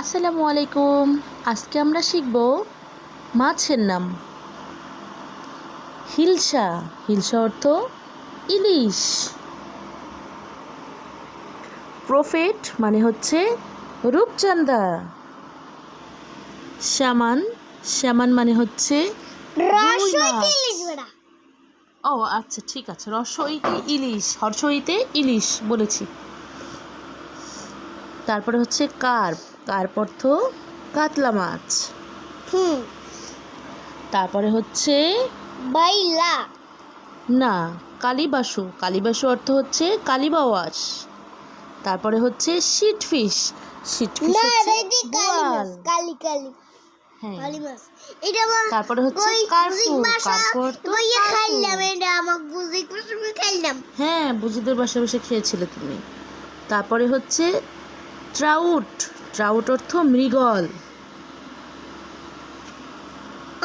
আসসালামু আলাইকুম। আজকে আমরা শিখব মাছের নাম। হিলসা। হিলসা অর্থ ইলিশ। প্রফেট মানে হচ্ছে রূপচান্দা শ্যামান। শ্যামান মানে হচ্ছে ও আচ্ছা ঠিক আছে। রসইতে ইলিশ? হর্ষইতে ইলিশ বলেছি। তারপরে হচ্ছে কার্প। কার্প অর্থ কাতলা মাছ। হুম। তারপরে হচ্ছে বাইলা। না কালিবাসু। কালিবাসু অর্থ হচ্ছে কালিবাওয়াস তারপরে হচ্ছে শিট ফিশ শিট ফিশ কালি কালি। হ্যাঁ। তারপরে হচ্ছে হ্যাঁ বুঝিদের বাসা বসে খেয়েছিলে তুমি। তারপরে হচ্ছে ট্রাউট। ট্রাউট অর্থ মৃগল।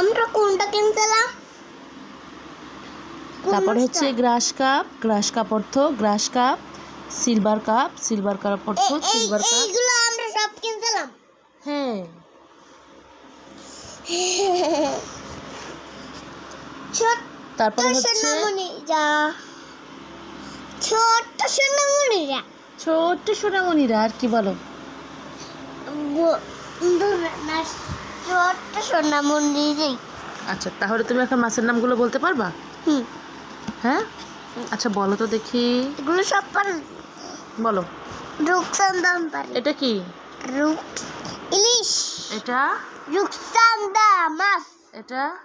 আমরা কোনটা কিনতেলাম কোন তারপরে হচ্ছে গ্রাস কাপ। গ্রাস কাপ অর্থ grass carp. Silver carp. Silver carp অর্থ সিলভার কাপ। এইগুলো আমরা সব কিনছিলাম। হ্যাঁ। তারপরে হচ্ছে ছোট্ট ছোট্ট সোনামণিরা আর কি বলো? ছোট্ট সোনামণি আচ্ছা তাহলে তুমি এখন মাছের নামগুলো বলতে পারবা? হুম। হ্যাঁ? আচ্ছা বলো তো দেখি। এগুলো সব পারে বলো। রূপসান্দান পারে। এটা কি? রূপ ইলিশ। এটা? রূপসান্দা মাছ। এটা?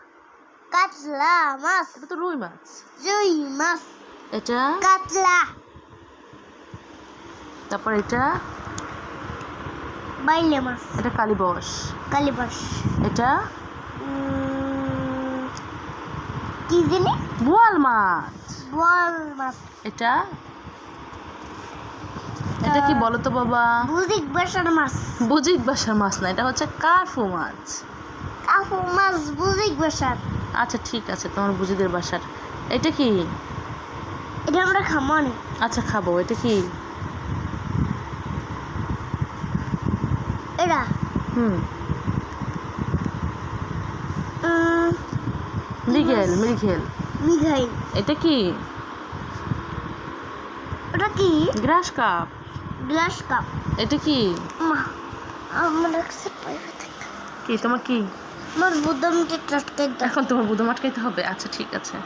কাতলা মাছ। এটা তো রুই মাছ। রুই মাছ। এটা? কাতলা। তারপর এটা? বাইলে মাছ। এটা কালীবস কালিবাস এটা? কি জানি? বোয়াল মাছ। বল মাছ। এটা? এটা কি বলো তো বাবা? বুঝিক বেসার মাছ। বুজিক বাসার মাছ না এটা হচ্ছে কার্ফু মাছ। কাকু মাছ বুঝিক বেসার। আচ্ছা ঠিক আছে তোমার বুজিদের বাসার। এটা কি? এটা আমরা খামো না আচ্ছা খাব এটা কি? এটা হুম মৃগেল মৃগেল মিঘাইল এটা কি? ওটা কি? গ্রাস কাপ গ্রাস কাপ এটা কি? মা আমার কি তোমার কি? আমার বুদমকে দাও। এখন তোমার বুধ আটকাইতে হবে। আচ্ছা ঠিক আছে।